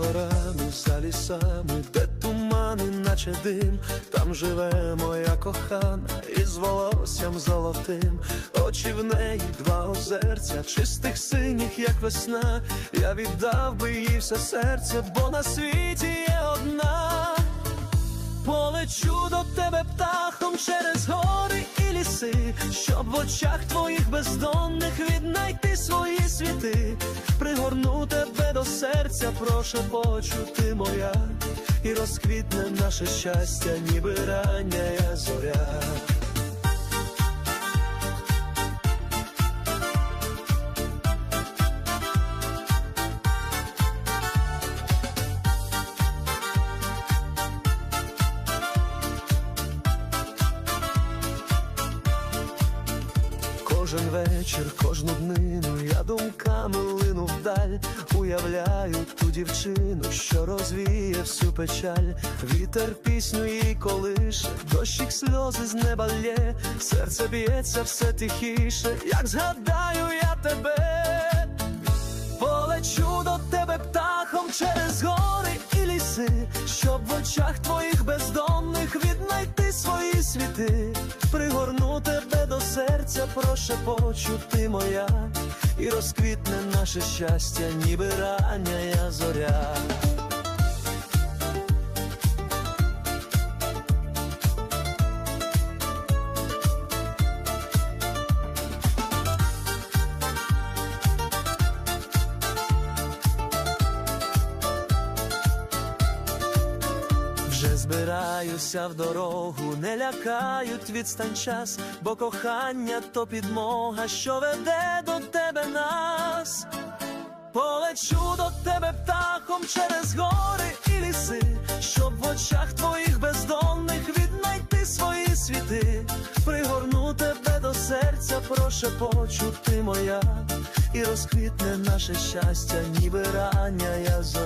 горами, за лісами, де тумани, наче дим, там живе моя кохана із волоссям золотим, очі в неї два озерця, чистих синіх, як весна. Я віддав би їй все серце, бо на світі є одна. Полечу до тебе птахом через гори і ліси, щоб в очах твоїх бездонних віднайти свої світи, серця, прошепочу ти моя, і розквітне наше щастя, ніби рання зоря. Кожен вечір, кожну днину я думками лину вдаль, уявляю ту дівчину, що розвіє всю печаль, вітер пісню їй колише, дощик сльози з неба лє, серце б'ється все тихіше, як згадаю я тебе, полечу до тебе птахом через гори і ліси, щоб в очах твоїх бездонних віднайти свої світи, серця, прошепочу ти моя, і розквітне наше щастя, ніби рання зоря. Вже збираюся в дорогу, не лякають відстань час, бо кохання то підмога, що веде до тебе нас. Полечу до тебе птахом через гори і ліси, щоб в очах твоїх бездонних віднайти свої світи, пригорну тебе до серця, прошепочу ти моя, і розквітне наше щастя, ніби рання зоря.